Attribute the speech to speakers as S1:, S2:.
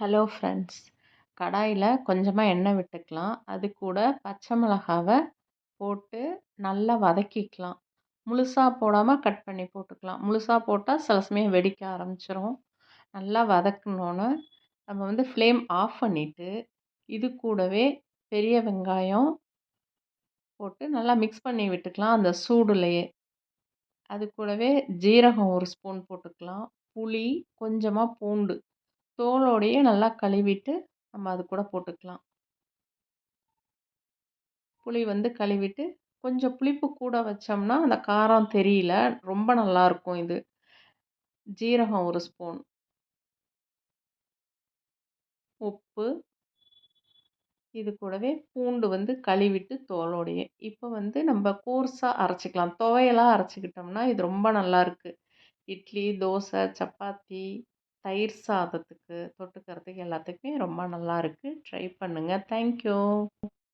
S1: Hello friends கடாயில் கொஞ்சமாக எண்ணெய் விட்டுக்கலாம். அது கூட பச்சை மிளகாவை போட்டு நல்லா வதக்கிக்கலாம். முழுசாக போடாமல் கட் பண்ணி போட்டுக்கலாம். முழுசாக போட்டால் சில சமயம் வெடிக்க ஆரம்பிச்சிரும். நல்லா வதக்கணுன்னு நம்ம வந்து ஃப்ளேம் ஆஃப் பண்ணிவிட்டு இது கூடவே பெரிய வெங்காயம் போட்டு நல்லா மிக்ஸ் பண்ணி விட்டுக்கலாம். அந்த சூடுலேயே. அது கூடவே ஜீரகம் ஒரு ஸ்பூன் போட்டுக்கலாம். புளி கொஞ்சமாக பூண்டு தோலோடையே நல்லா கழுவிட்டு நம்ம அது கூட போட்டுக்கலாம். புளி வந்து கழுவிட்டு கொஞ்சம் புளிப்பு கூட வச்சோம்னா அந்த காரம் தெரியல. ரொம்ப நல்லாயிருக்கும் இது. ஜீரகம் ஒரு ஸ்பூன். உப்பு. இது கூடவே பூண்டு வந்து கழுவிட்டு தோலோடையே. இப்போ வந்து நம்ம கோர்ஸாக அரைச்சிக்கலாம். துவையலாக அரைச்சிக்கிட்டோம்னா இது ரொம்ப நல்லாயிருக்கு இட்லி தோசை சப்பாத்தி. தயிர் சாதத்துக்கு தொட்டுக்கிறதுக்கு எல்லாத்துக்குமே ரொம்ப நல்லாயிருக்கு ட்ரை பண்ணுங்கள் தேங்க்யூ